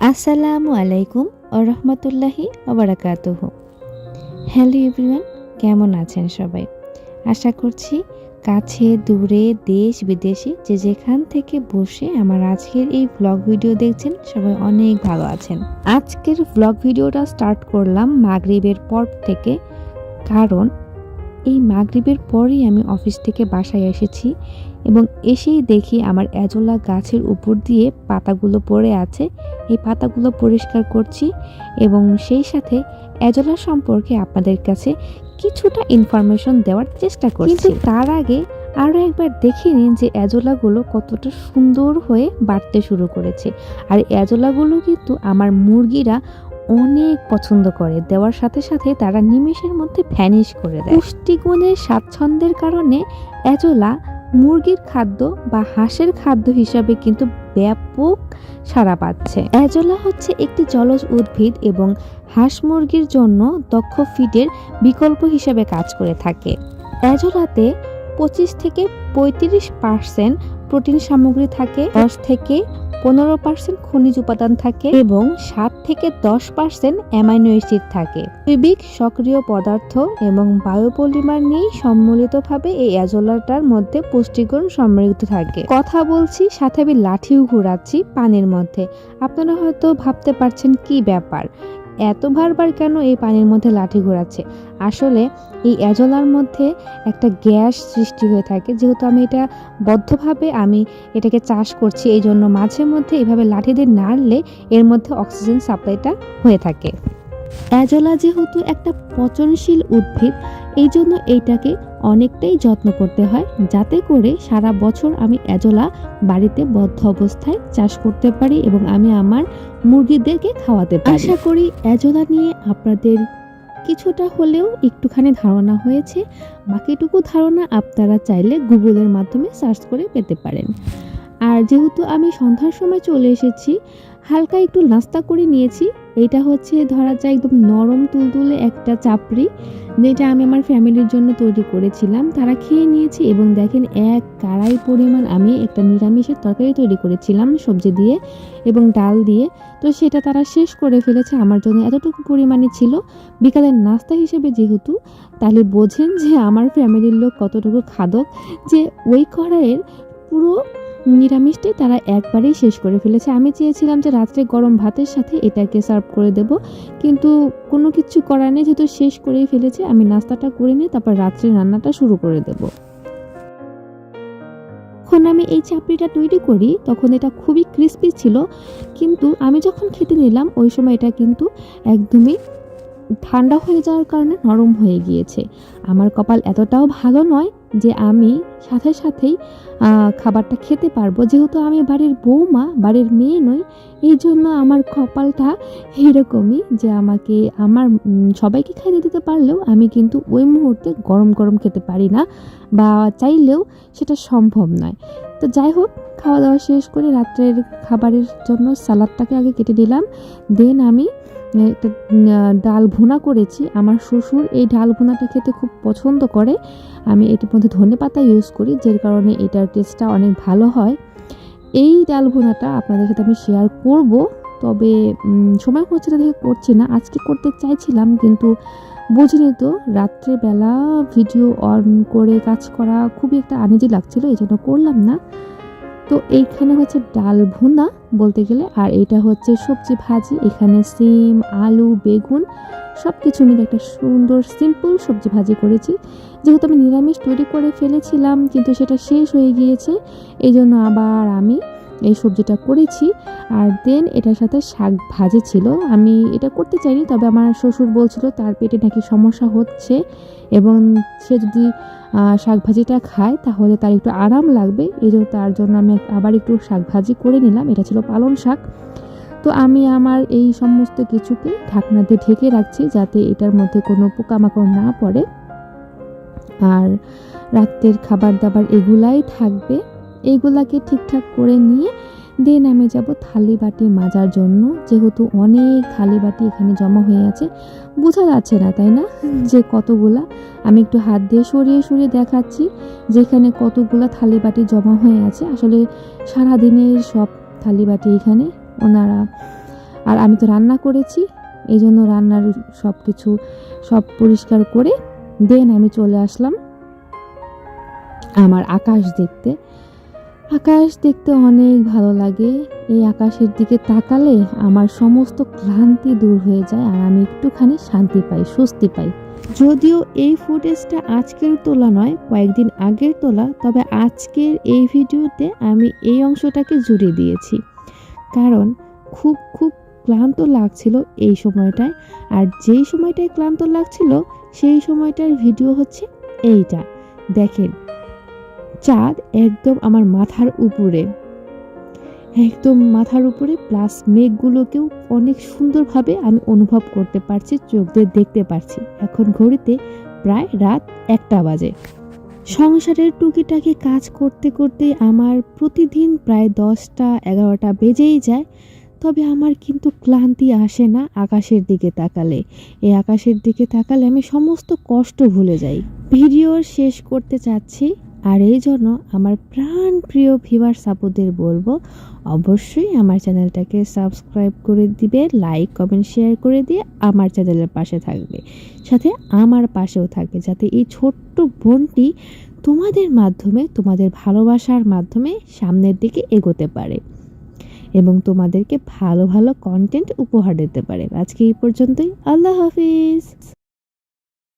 আসসালামু আলাইকুম রহমতুল্লাহি ওবরাকাতুহ। হ্যালো এভরিওয়ান, কেমন আছেন সবাই? আশা করছি কাছে, দূরে, দেশ, বিদেশে যে যেখান থেকে বসে আমার আজকের এই ব্লগ ভিডিও দেখছেন, সবাই অনেক ভালো আছেন। আজকের ব্লগ ভিডিওটা স্টার্ট করলাম মাগরিবের পর থেকে, কারণ এই মাগরিবের পরেই আমি অফিস থেকে বাসায় এসেছি এবং এসেই দেখি আমার এজোলা গাছের উপর দিয়ে পাতাগুলো পড়ে আছে। এই পাতাগুলো পরিষ্কার করছি এবং সেই সাথে এজোলা সম্পর্কে আপনাদের কাছে কিছুটা ইনফরমেশন দেওয়ার চেষ্টা করছি। কিন্তু তার আগে আরও একবার দেখে নিন যে এজোলাগুলো কতটা সুন্দর হয়ে বাড়তে শুরু করেছে। আর এজোলাগুলো কিন্তু আমার মুরগিরা অনেক পছন্দ করে। দেওয়ার সাথে সাথে তারা নিমেষের মধ্যে ভ্যানিশ করে দেয়। পুষ্টিগুণের স্বাচ্ছন্দ্যের কারণে এজোলা মুরগির খাদ্য বা হাঁসের খাদ্য হিসাবে কিন্তু ব্যাপক সাড়া পাচ্ছে। অ্যাজোলা হচ্ছে একটি জলজ উদ্ভিদ এবং হাঁস মুরগির জন্য দক্ষ ফিডের বিকল্প হিসাবে কাজ করে থাকে। অ্যাজোলাতে পঁচিশ থেকে পঁয়ত্রিশ পার্সেন্ট প্রোটিন সামগ্রী থাকে। দশ থেকে পনেরো পার্সেন্ট খনিজ উপাদান থাকে এবং সাত থেকে দশ পার্সেন্ট অ্যামাইনো অ্যাসিড থাকে। জৈবিক সক্রিয় পদার্থ এবং বায়োপলিমার নিয়ে সম্মিলিতভাবে এই অ্যাজোলাটার মধ্যে পুষ্টিগুণ সমৃদ্ধ থাকে। কথা বলছি, সাথে আমি লাঠিও ঘুরাচ্ছি পানির মধ্যে। আপনারা হয়তো ভাবতে পারছেন কি ব্যাপার? এত বারবার কেন এই পানির মধ্যে লাঠি ঘোরাচ্ছে? আসলে এই অ্যাজলার মধ্যে একটা গ্যাস সৃষ্টি হয়ে থাকে। যেহেতু আমি এটা বদ্ধভাবে আমি এটাকে চাষ করছি, এই জন্য মাঝে মধ্যে এভাবে লাঠি দিয়ে নাড়লে এর মধ্যে অক্সিজেন সাপ্লাইটা হয়ে থাকে। অ্যাজোলা যেহেতু একটা পচনশীল উদ্ভিদ এই জন্য এইটাকে অনেকটাই যত্ন করতে হয়, যাতে করে সারা বছর আমি অ্যাজোলা বাড়িতে বদ্ধ অবস্থায় চাষ করতে পারি এবং আমি আমার মুরগিদেরকে খাওয়াতে পারি। আশা করি অ্যাজোলা নিয়ে আপনাদের কিছুটা হলেও একটুখানি ধারণা হয়েছে। বাকিটুকু ধারণা আপনারা চাইলে গুগলের মাধ্যমে সার্চ করে পেতে পারেন। আর যেহেতু আমি সন্ধ্যার সময় চলে এসেছি, হালকা একটু নাস্তা করে নিয়েছি এটা হচ্ছে ধরা যায় একদম নরম তুলতুলে একটা চাপড়ি, যেটা আমি আমার ফ্যামিলির জন্য তৈরি করেছিলাম। তারা খেয়ে নিয়েছে এবং দেখেন এক কাড়াই পরিমাণ আমি একটা নিরামিষের তরকারি তৈরি করেছিলাম সবজি দিয়ে এবং ডাল দিয়ে। তো সেটা তারা শেষ করে ফেলেছে আমার জন্য এতটুকু পরিমাণে ছিল। বিকালের নাস্তা হিসেবে যেহেতু, তাহলে বোঝেন যে আমার ফ্যামিলির লোক কতটুকু খাদক যে ওই কড়াইয়ের পুরো নিরামিষটাই তারা একবারেই শেষ করে ফেলেছে। আমি চেয়েছিলাম যে রাত্রে গরম ভাতের সাথে এটাকে সার্ভ করে দেব, কিন্তু কোনো কিছু করার নেই, যেহেতু শেষ করেই ফেলেছে, আমি নাস্তাটা করে নিয়ে তারপর রাত্রে রান্নাটা শুরু করে দেব। যখন আমি এই চাপড়িটা তৈরি করি, তখন এটা খুবই ক্রিস্পি ছিল, কিন্তু আমি যখন খেতে নিলাম, ওই সময় এটা কিন্তু একদমই ঠান্ডা হয়ে যাওয়ার কারণে নরম হয়ে গিয়েছে। আমার কপাল এতটাও ভালো নয় যে আমি সাথে সাথেই খাবারটা খেতে পারব। যেহেতু আমি বাড়ির বৌমা, বাড়ির মেয়ে নই, এই জন্য আমার কপালটা এরকমই যে আমাকে, আমার সবাইকে খাইতে দিতে পারলেও আমি কিন্তু ওই মুহূর্তে গরম গরম খেতে পারি না বা চাইলেও সেটা সম্ভব নয়। তো যাই হোক, খাওয়া দাওয়া শেষ করে রাত্রের খাবারের জন্য সালাদটাকে আগে কেটে দিলাম দেন আমি একটা ডাল ভুনা করেছি। আমার শ্বশুর এই ডাল ভুনাটা খেতে খুব পছন্দ করে। আমি এটির মধ্যে ধনে পাতা ইউজ করি, যার কারণে এটার টেস্টটা অনেক ভালো হয়। এই ডাল ভুনাটা আপনাদের সাথে আমি শেয়ার করব, তবে সময় হচ্ছে না দেখে করছি না। আজকে করতে চাইছিলাম, কিন্তু বুঝিনি তো, রাত্রেবেলা ভিডিও অন করে কাজ করা খুবই একটা আনিজি লাগছিল এই জন্য করলাম না। তো এইখানে হচ্ছে ডাল ভুনা বলতে গেলে, আর এটা হচ্ছে সবজি ভাজি। এখানে সিম, আলু, বেগুন সব কিছু মিলে একটা সুন্দর সিম্পল সবজি ভাজি করেছি। যেহেতু আমি নিরামিষ তৈরি করে ফেলেছিলাম, কিন্তু সেটা শেষ হয়ে গিয়েছে এই জন্য আবার আমি এই সবজিটা করেছি। আর দেন এটার সাথে শাক ভাজি ছিল। আমি এটা করতে চাইনি, তবে আমার শ্বশুর বলছিল তার পেটে নাকি সমস্যা হচ্ছে এবং সে যদি শাক ভাজিটা খায় তাহলে তার একটু আরাম লাগবে। এই জন্য তার জন্য আমি আবার একটু শাক ভাজি করে নিলাম। এটা ছিল পালং শাক। তো আমি আমার এই সমস্ত কিছুকে ঢাকনা দিয়ে ঢেকে রাখছি যাতে এটার মধ্যে কোনো পোকামাকড় না পড়ে। আর রাত্রের খাবার দাবার এগুলাই থাকবে। এইগুলাকে ঠিকঠাক করে নিয়ে দেন আমি যাব থালি বাটি মাজার জন্য। যেহেতু অনেক থালি বাটি এখানে জমা হয়ে আছে বোঝা যাচ্ছে না তাই না? যে কতগুলা। আমি একটু হাত দিয়ে সরিয়ে সরিয়ে দেখাচ্ছি যেখানে কতগুলা থালি বাটি জমা হয়ে আছে। আসলে সারাদিনের সব থালি বাটি এখানে ওনারা আর আমি তো রান্না করেছি এই জন্য রান্নার সব কিছু সব পরিষ্কার করে দেন আমি চলে আসলাম। আমার আকাশ দেখতে। আকাশ দেখতে অনেক ভালো লাগে। এই আকাশের দিকে তাকালে আমার সমস্ত ক্লান্তি দূর হয়ে যায় আর আমি একটুখানি শান্তি পাই, স্বস্তি পাই। যদিও এই ফুটেজটা আজকের তোলা নয়, কয়েকদিন আগের তোলা, তবে আজকের এই ভিডিওতে আমি এই অংশটাকে জুড়ে দিয়েছি। কারণ খুব খুব ক্লান্ত লাগছিল এই সময়টায়। আর যেই সময়টায় ক্লান্ত লাগছিল, সেই সময়টার ভিডিও হচ্ছে এইটা। দেখেন চাঁদ একদম আমার মাথার উপরে। একদম মাথার উপরে প্লাস মেঘগুলোকেও অনেক সুন্দরভাবে আমি অনুভব করতে পারছি, চোখ দিয়ে দেখতে পারছি। এখন ঘড়িতে প্রায় রাত একটা বাজে। সংসারের টুকিটাকি কাজ করতে করতে আমার প্রতিদিন প্রায় দশটা, এগারোটা বেজেই যায়, তবে আমার কিন্তু ক্লান্তি আসে না আকাশের দিকে তাকালে। এই আকাশের দিকে তাকালে আমি সমস্ত কষ্ট ভুলে যাই। ভিডিও শেষ করতে চাচ্ছি আর এই জন্য আমার প্রাণ প্রিয় ভিভার সাপোদের বলব, অবশ্যই আমার চ্যানেলটাকে সাবস্ক্রাইব করে দিবে লাইক কমেন্ট শেয়ার করে দিয়ে আমার চ্যানেলের পাশে থাকবে। সাথে আমার পাশেও থাকবে, যাতে এই ছোট্ট বোনটি তোমাদের মাধ্যমে, তোমাদের ভালোবাসার মাধ্যমে সামনের দিকে এগোতে পারে এবং তোমাদেরকে ভালো ভালো কন্টেন্ট উপহার দিতে পারে। আজকে এই পর্যন্তই। আল্লাহ হাফিজ।